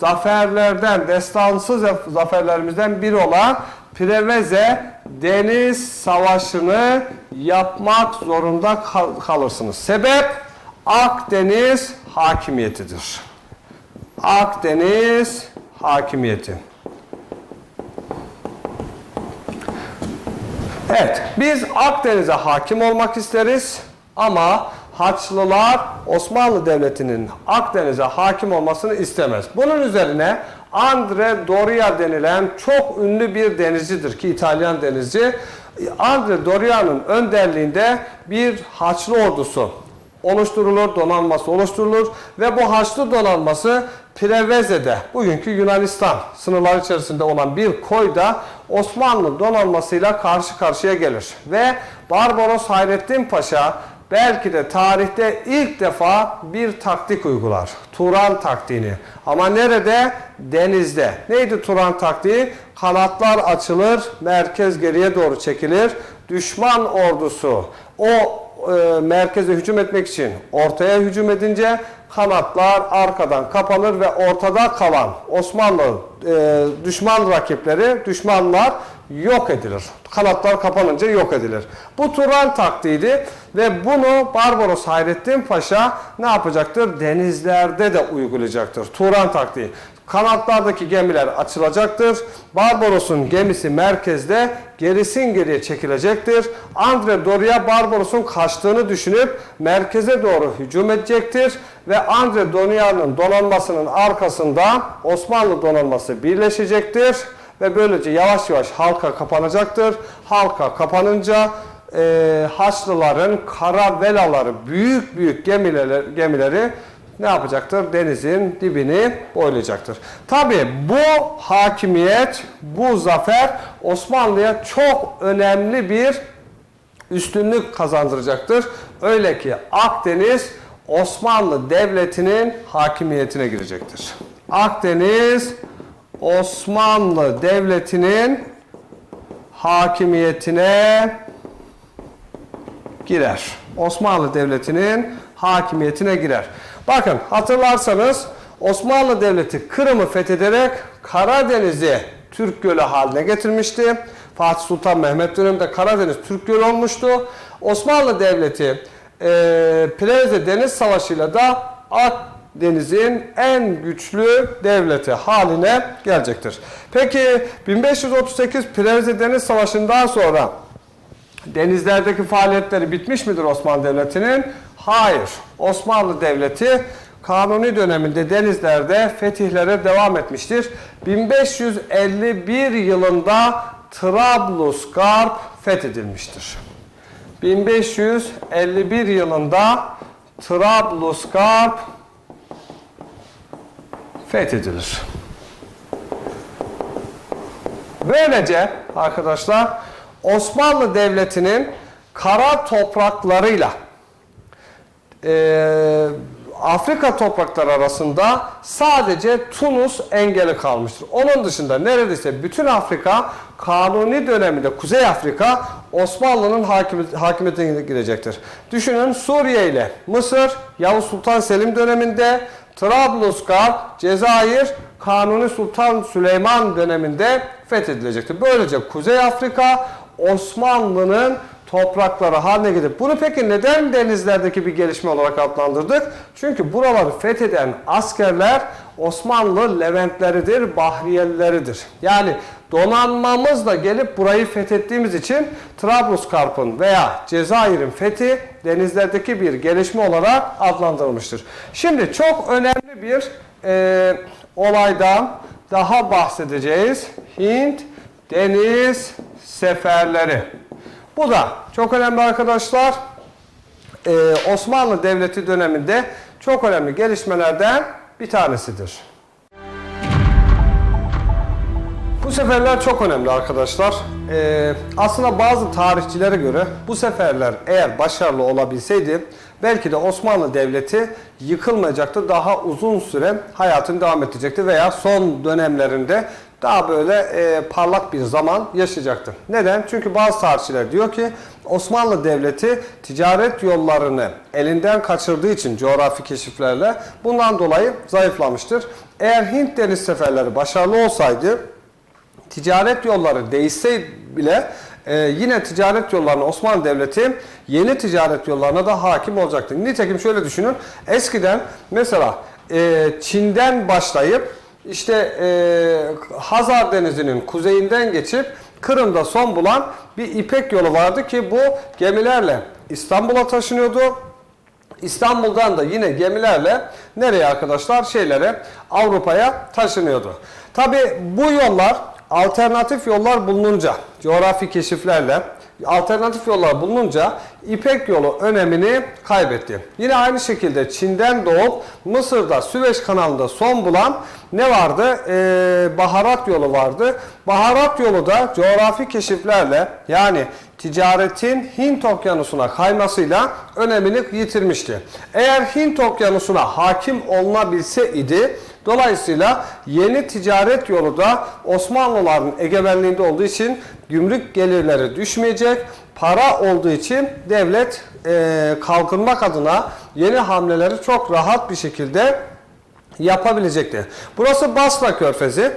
zaferlerden, destansı zaf- zaferlerimizden biri olan Preveze Deniz Savaşı'nı yapmak zorunda kal- kalırsınız. Sebep Akdeniz hakimiyetidir. Akdeniz hakimiyeti. Evet, biz Akdeniz'e hakim olmak isteriz ama Haçlılar Osmanlı Devleti'nin Akdeniz'e hakim olmasını istemez. Bunun üzerine Andre Doria denilen çok ünlü bir denizcidir ki İtalyan denizci. Andre Doria'nın önderliğinde bir Haçlı ordusu oluşturulur, donanması oluşturulur ve bu Haçlı donanması Preveze'de, bugünkü Yunanistan sınırları içerisinde olan bir koyda Osmanlı donanmasıyla karşı karşıya gelir. Ve Barbaros Hayrettin Paşa belki de tarihte ilk defa bir taktik uygular. Turan taktiğini. Ama nerede? Denizde. Neydi Turan taktiği? Kanatlar açılır, merkez geriye doğru çekilir. Düşman ordusu o e, merkeze hücum etmek için ortaya hücum edince kanatlar arkadan kapanır ve ortada kalan Osmanlı e, düşman rakipleri, düşmanlar yok edilir. Kanatlar kapanınca yok edilir. Bu Turan taktiğiydi ve bunu Barbaros Hayrettin Paşa ne yapacaktır? Denizlerde de uygulayacaktır. Turan taktiği. Kanatlardaki gemiler açılacaktır. Barbaros'un gemisi merkezde gerisin geriye çekilecektir. Andre Doria Barbaros'un kaçtığını düşünüp merkeze doğru hücum edecektir. Ve Andre Doria'nın donanmasının arkasında Osmanlı donanması birleşecektir. Ve böylece yavaş yavaş halka kapanacaktır. Halka kapanınca e, Haçlıların karavelaları, büyük büyük gemileri, gemileri ne yapacaktır? Denizin dibini boylayacaktır. Tabi bu hakimiyet, bu zafer Osmanlı'ya çok önemli bir üstünlük kazandıracaktır. Öyle ki Akdeniz Osmanlı Devleti'nin hakimiyetine girecektir. Akdeniz Osmanlı Devleti'nin hakimiyetine girer. Osmanlı Devleti'nin hakimiyetine girer. Bakın hatırlarsanız Osmanlı Devleti Kırım'ı fethederek Karadeniz'i Türk Gölü haline getirmişti. Fatih Sultan Mehmet döneminde Karadeniz Türk Gölü olmuştu. Osmanlı Devleti e, Plevne Deniz Savaşı'yla da Akdeniz'in en güçlü devleti haline gelecektir. Peki 1538 Plevne Deniz Savaşı'ndan sonra denizlerdeki faaliyetleri bitmiş midir Osmanlı Devleti'nin? Hayır. Osmanlı Devleti Kanuni döneminde denizlerde fetihlere devam etmiştir. 1551 yılında Trablusgarp fethedilmiştir. 1551 yılında Trablusgarp fethedilir. Böylece arkadaşlar Osmanlı Devleti'nin kara topraklarıyla eee, Afrika toprakları arasında sadece Tunus engeli kalmıştır. Onun dışında neredeyse bütün Afrika Kanuni döneminde Kuzey Afrika Osmanlı'nın hakimi- hakimiyetine girecektir. Düşünün Suriye ile Mısır Yavuz Sultan Selim döneminde Trablusgarp, Cezayir Kanuni Sultan Süleyman döneminde fethedilecektir. Böylece Kuzey Afrika Osmanlı'nın toprakları haline gelip bunu peki neden denizlerdeki bir gelişme olarak adlandırdık? Çünkü buraları fetheden askerler Osmanlı Leventleridir, Bahriyelileridir. Yani donanmamızla gelip burayı fethettiğimiz için Trablusgarp'ın veya Cezayir'in fethi denizlerdeki bir gelişme olarak adlandırılmıştır. Şimdi çok önemli bir e, olaydan daha bahsedeceğiz. Hint deniz seferleri. Bu da çok önemli arkadaşlar. Ee, Osmanlı Devleti döneminde çok önemli gelişmelerden bir tanesidir. Bu seferler çok önemli arkadaşlar. Ee, aslında bazı tarihçilere göre bu seferler eğer başarılı olabilseydi belki de Osmanlı Devleti yıkılmayacaktı. Daha uzun süre hayatını devam edecekti veya son dönemlerinde daha böyle e, parlak bir zaman yaşayacaktı. Neden? Çünkü bazı tarihçiler diyor ki Osmanlı Devleti ticaret yollarını elinden kaçırdığı için coğrafi keşiflerle bundan dolayı zayıflamıştır. Eğer Hint deniz seferleri başarılı olsaydı ticaret yolları değişse bile e, yine ticaret yollarına Osmanlı Devleti yeni ticaret yollarına da hakim olacaktı. Nitekim şöyle düşünün. Eskiden mesela e, Çin'den başlayıp işte e, Hazar Denizi'nin kuzeyinden geçip Kırım'da son bulan bir İpek yolu vardı ki bu gemilerle İstanbul'a taşınıyordu. İstanbul'dan da yine gemilerle nereye arkadaşlar? Şeylere Avrupa'ya taşınıyordu. Tabi bu yollar alternatif yollar bulununca coğrafi keşiflerle alternatif yollar bulununca İpek yolu önemini kaybetti. Yine aynı şekilde Çin'den doğup Mısır'da Süveyş kanalında son bulan ne vardı? Ee, baharat yolu vardı. Baharat yolu da coğrafi keşiflerle yani ticaretin Hint okyanusuna kaymasıyla önemini yitirmişti. Eğer Hint okyanusuna hakim olunabilse idi Dolayısıyla yeni ticaret yolu da Osmanlıların egemenliğinde olduğu için gümrük gelirleri düşmeyecek. Para olduğu için devlet e, kalkınmak adına yeni hamleleri çok rahat bir şekilde yapabilecekti. Burası Basra Körfezi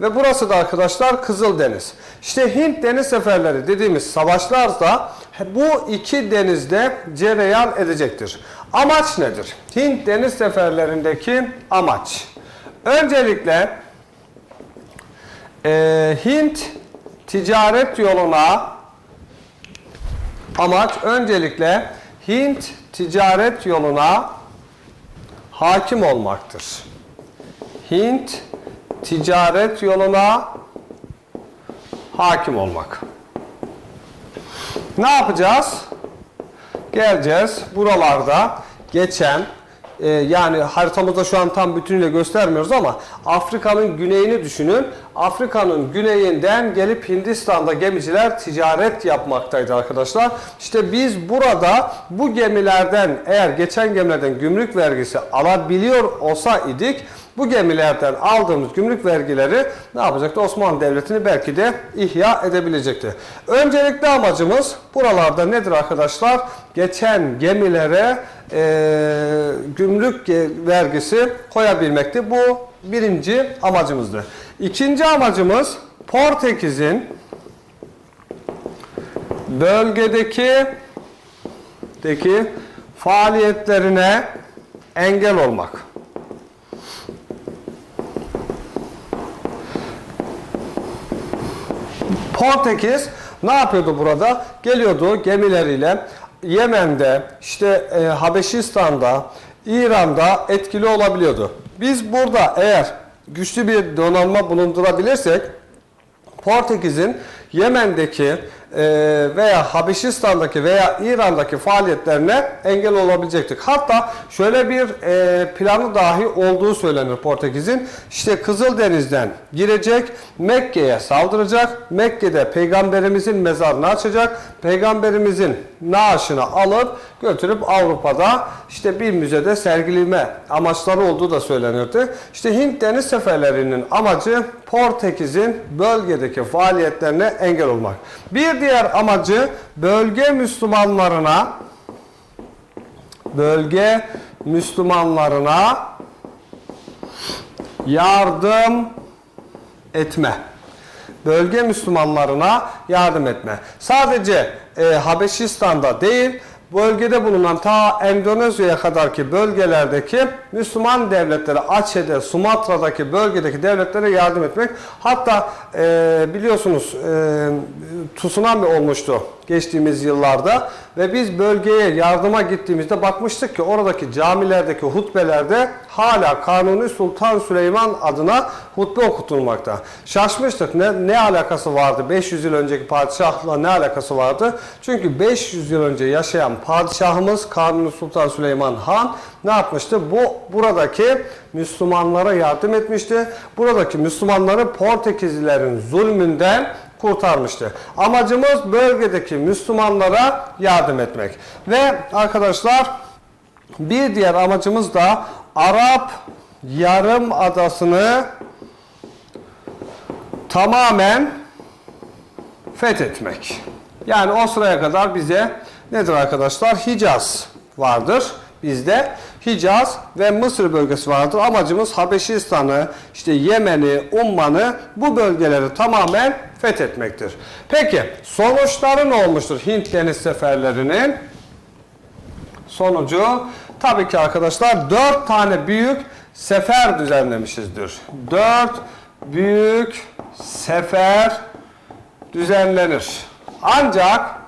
ve burası da arkadaşlar Kızıldeniz. İşte Hint deniz seferleri dediğimiz savaşlar da bu iki denizde cereyan edecektir. Amaç nedir? Hint deniz seferlerindeki amaç. Öncelikle e, Hint ticaret yoluna amaç öncelikle Hint ticaret yoluna hakim olmaktır. Hint ticaret yoluna hakim olmak. Ne yapacağız? Geleceğiz buralarda geçen e, yani haritamızda şu an tam bütünüyle göstermiyoruz ama Afrika'nın güneyini düşünün. Afrika'nın güneyinden gelip Hindistan'da gemiciler ticaret yapmaktaydı arkadaşlar. İşte biz burada bu gemilerden eğer geçen gemilerden gümrük vergisi alabiliyor olsa idik bu gemilerden aldığımız gümrük vergileri ne yapacaktı? Osmanlı Devleti'ni belki de ihya edebilecekti. Öncelikli amacımız buralarda nedir arkadaşlar? Geçen gemilere e, gümrük vergisi koyabilmekti. Bu birinci amacımızdı. İkinci amacımız Portekiz'in bölgedeki deki faaliyetlerine engel olmak. Portekiz ne yapıyordu burada? Geliyordu gemileriyle Yemen'de, işte e, Habeşistan'da, İran'da etkili olabiliyordu. Biz burada eğer güçlü bir donanma bulundurabilirsek Portekiz'in Yemen'deki veya Habeşistan'daki veya İran'daki faaliyetlerine engel olabilecektik. Hatta şöyle bir e, planı dahi olduğu söylenir Portekiz'in. İşte Kızıldeniz'den girecek, Mekke'ye saldıracak, Mekke'de peygamberimizin mezarını açacak, peygamberimizin naaşını alıp götürüp Avrupa'da işte bir müzede sergileme amaçları olduğu da söylenirdi. İşte Hint deniz seferlerinin amacı Portekiz'in bölgedeki faaliyetlerine engel olmak. Bir diğer amacı bölge Müslümanlarına bölge Müslümanlarına yardım etme. Bölge Müslümanlarına yardım etme. Sadece e, Habeşistan'da değil, bölgede bulunan ta Endonezya'ya kadarki bölgelerdeki Müslüman devletleri, Aceh'de, Sumatra'daki bölgedeki devletlere yardım etmek. Hatta e, biliyorsunuz e, tsunami olmuştu geçtiğimiz yıllarda ve biz bölgeye yardıma gittiğimizde bakmıştık ki oradaki camilerdeki hutbelerde hala Kanuni Sultan Süleyman adına hutbe okutulmakta. Şaşmıştık ne, ne alakası vardı 500 yıl önceki padişahla ne alakası vardı? Çünkü 500 yıl önce yaşayan padişahımız Kanuni Sultan Süleyman Han ne yapmıştı? Bu buradaki Müslümanlara yardım etmişti. Buradaki Müslümanları Portekizlilerin zulmünden kurtarmıştı. Amacımız bölgedeki Müslümanlara yardım etmek. Ve arkadaşlar bir diğer amacımız da Arap yarım adasını tamamen fethetmek. Yani o sıraya kadar bize nedir arkadaşlar? Hicaz vardır bizde. Hicaz ve Mısır bölgesi vardır. Amacımız Habeşistan'ı, işte Yemen'i, Umman'ı bu bölgeleri tamamen fethetmektir. Peki sonuçları ne olmuştur Hint deniz seferlerinin? Sonucu tabii ki arkadaşlar 4 tane büyük sefer düzenlemişizdir. 4 büyük sefer düzenlenir. Ancak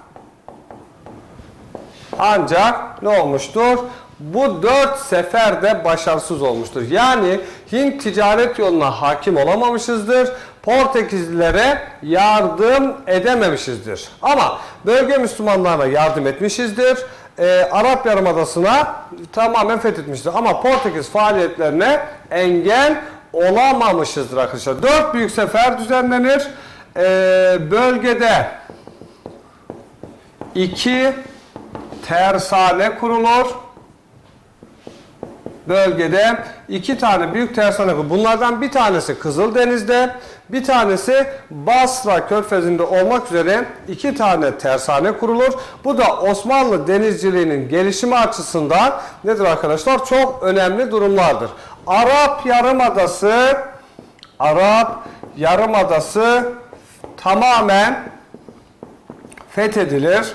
ancak ne olmuştur? Bu dört sefer de başarısız olmuştur. Yani Hint ticaret yoluna hakim olamamışızdır. Portekizlilere yardım edememişizdir. Ama bölge Müslümanlarına yardım etmişizdir. Ee, Arap Yarımadası'na tamamen fethetmiştir. Ama Portekiz faaliyetlerine engel olamamışızdır arkadaşlar. Dört büyük sefer düzenlenir. Ee, bölgede iki tersane kurulur. Bölgede iki tane büyük tersane kurulur. Bunlardan bir tanesi Kızıldeniz'de, bir tanesi Basra Körfezi'nde olmak üzere iki tane tersane kurulur. Bu da Osmanlı denizciliğinin gelişimi açısından nedir arkadaşlar? Çok önemli durumlardır. Arap Yarımadası Arap Yarımadası tamamen fethedilir.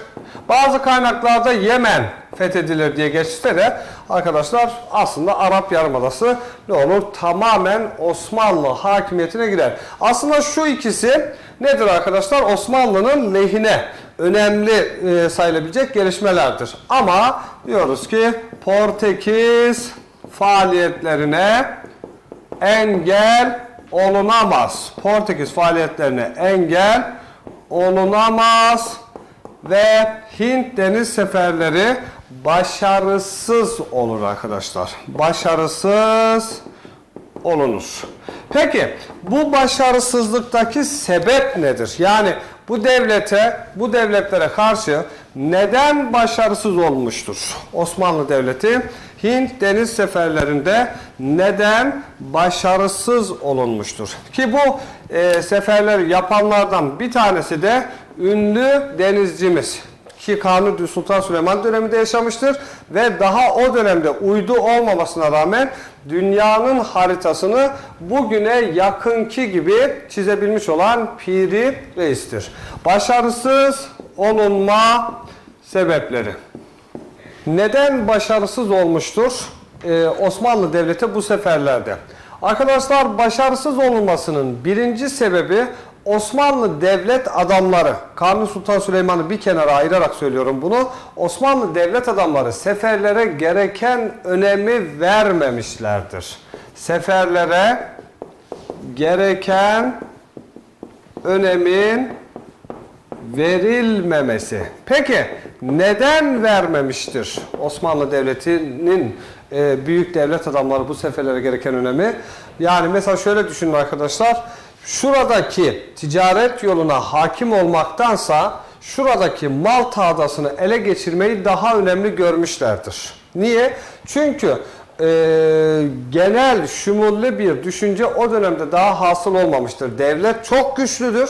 Bazı kaynaklarda Yemen fethedilir diye geçse de arkadaşlar aslında Arap Yarımadası ne olur? Tamamen Osmanlı hakimiyetine girer. Aslında şu ikisi nedir arkadaşlar? Osmanlı'nın lehine önemli e, sayılabilecek gelişmelerdir. Ama diyoruz ki Portekiz faaliyetlerine engel olunamaz. Portekiz faaliyetlerine engel olunamaz ve Hint deniz seferleri başarısız olur arkadaşlar. Başarısız olunur. Peki bu başarısızlıktaki sebep nedir? Yani bu devlete, bu devletlere karşı neden başarısız olmuştur Osmanlı Devleti? Hint deniz seferlerinde neden başarısız olunmuştur? Ki bu e, seferleri yapanlardan bir tanesi de ünlü denizcimiz ki Kanuni Sultan Süleyman döneminde yaşamıştır ve daha o dönemde uydu olmamasına rağmen dünyanın haritasını bugüne yakınki gibi çizebilmiş olan Piri Reis'tir. Başarısız olunma sebepleri. Neden başarısız olmuştur ee, Osmanlı Devleti bu seferlerde? Arkadaşlar başarısız olunmasının birinci sebebi Osmanlı devlet adamları, Kanuni Sultan Süleyman'ı bir kenara ayırarak söylüyorum bunu. Osmanlı devlet adamları seferlere gereken önemi vermemişlerdir. Seferlere gereken önemin verilmemesi. Peki neden vermemiştir Osmanlı Devleti'nin e, büyük devlet adamları bu seferlere gereken önemi? Yani mesela şöyle düşünün arkadaşlar. Şuradaki ticaret yoluna hakim olmaktansa şuradaki Malta adasını ele geçirmeyi daha önemli görmüşlerdir. Niye? Çünkü e, genel şumullü bir düşünce o dönemde daha hasıl olmamıştır. Devlet çok güçlüdür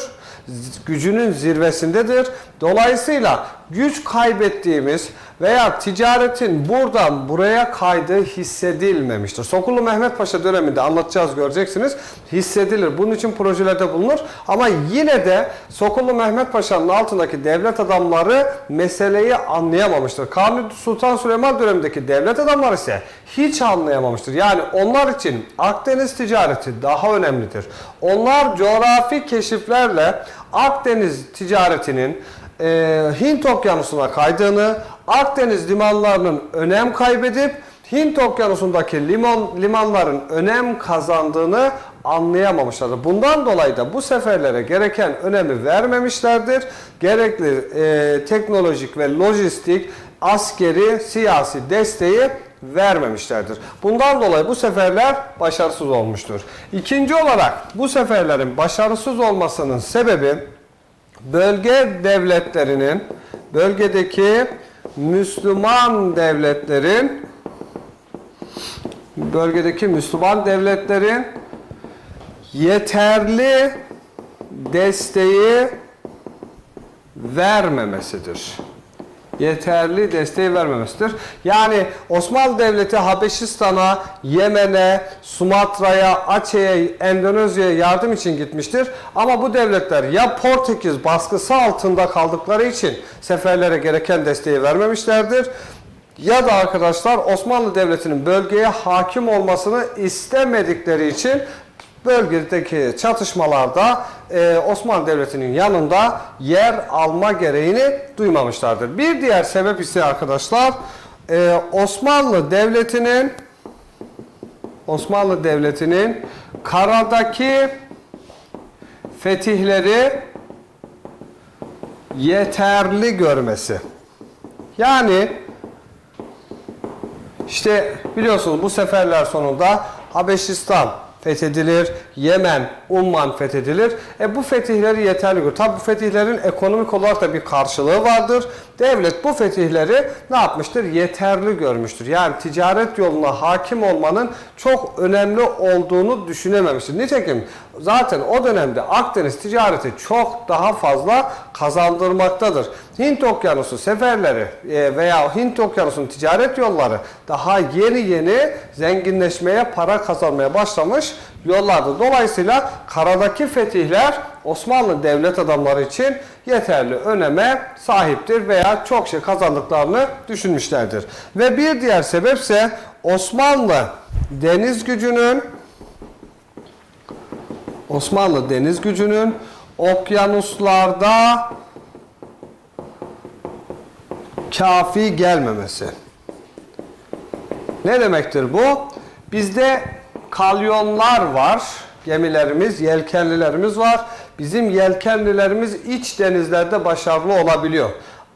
gücünün zirvesindedir. Dolayısıyla güç kaybettiğimiz veya ticaretin buradan buraya kaydığı hissedilmemiştir. Sokullu Mehmet Paşa döneminde anlatacağız göreceksiniz. Hissedilir. Bunun için projelerde bulunur. Ama yine de Sokullu Mehmet Paşa'nın altındaki devlet adamları meseleyi anlayamamıştır. Kanuni Sultan Süleyman dönemindeki devlet adamları ise hiç anlayamamıştır. Yani onlar için Akdeniz ticareti daha önemlidir. Onlar coğrafi keşiflerle Akdeniz ticaretinin e, Hint okyanusuna kaydığını, Akdeniz limanlarının önem kaybedip Hint okyanusundaki liman, limanların önem kazandığını anlayamamışlardır. Bundan dolayı da bu seferlere gereken önemi vermemişlerdir. Gerekli e, teknolojik ve lojistik, askeri, siyasi desteği vermemişlerdir. Bundan dolayı bu seferler başarısız olmuştur. İkinci olarak bu seferlerin başarısız olmasının sebebi bölge devletlerinin bölgedeki Müslüman devletlerin bölgedeki Müslüman devletlerin yeterli desteği vermemesidir. Yeterli desteği vermemesidir. Yani Osmanlı Devleti Habeşistan'a, Yemen'e, Sumatra'ya, Aceh'e, Endonezya'ya yardım için gitmiştir. Ama bu devletler ya Portekiz baskısı altında kaldıkları için seferlere gereken desteği vermemişlerdir. Ya da arkadaşlar Osmanlı Devleti'nin bölgeye hakim olmasını istemedikleri için bölgedeki çatışmalarda e, Osmanlı Devleti'nin yanında yer alma gereğini duymamışlardır. Bir diğer sebep ise arkadaşlar e, Osmanlı Devleti'nin Osmanlı Devleti'nin karadaki fetihleri yeterli görmesi. Yani işte biliyorsunuz bu seferler sonunda Habeşistan fethedilir, Yemen, Umman fethedilir. E bu fetihleri yeterli. Tabi bu fetihlerin ekonomik olarak da bir karşılığı vardır. Devlet bu fetihleri ne yapmıştır? Yeterli görmüştür. Yani ticaret yoluna hakim olmanın çok önemli olduğunu düşünememiştir. Nitekim zaten o dönemde Akdeniz ticareti çok daha fazla kazandırmaktadır. Hint Okyanusu seferleri e, veya Hint Okyanusu'nun ticaret yolları daha yeni yeni zenginleşmeye, para kazanmaya başlamış yollardı. Dolayısıyla karadaki fetihler Osmanlı devlet adamları için yeterli öneme sahiptir veya çok şey kazandıklarını düşünmüşlerdir. Ve bir diğer sebepse Osmanlı deniz gücünün Osmanlı deniz gücünün okyanuslarda kafi gelmemesi. Ne demektir bu? Bizde kalyonlar var. Gemilerimiz, yelkenlilerimiz var. Bizim yelkenlilerimiz iç denizlerde başarılı olabiliyor.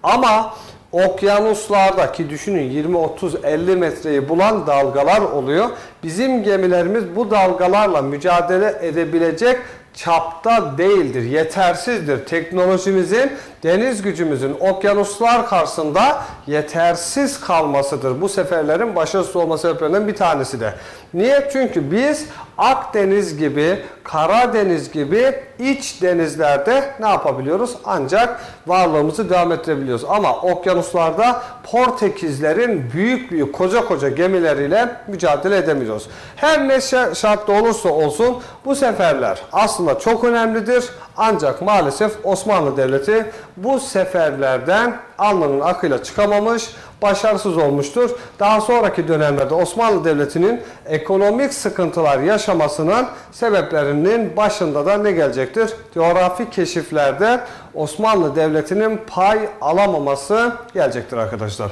Ama okyanuslarda ki düşünün 20 30 50 metreyi bulan dalgalar oluyor. Bizim gemilerimiz bu dalgalarla mücadele edebilecek çapta değildir, yetersizdir. Teknolojimizin, deniz gücümüzün okyanuslar karşısında yetersiz kalmasıdır. Bu seferlerin başarısız olma sebeplerinden bir tanesi de. Niye? Çünkü biz Akdeniz gibi, Karadeniz gibi iç denizlerde ne yapabiliyoruz? Ancak varlığımızı devam ettirebiliyoruz. Ama okyanuslarda Portekizlerin büyük büyük koca koca gemileriyle mücadele edemiyoruz. Her ne şartta olursa olsun bu seferler aslında çok önemlidir. Ancak maalesef Osmanlı Devleti bu seferlerden alnının akıyla çıkamamış, başarısız olmuştur. Daha sonraki dönemlerde Osmanlı Devleti'nin ekonomik sıkıntılar yaşamasının sebeplerinin başında da ne gelecektir? Coğrafi keşiflerde Osmanlı Devleti'nin pay alamaması gelecektir arkadaşlar.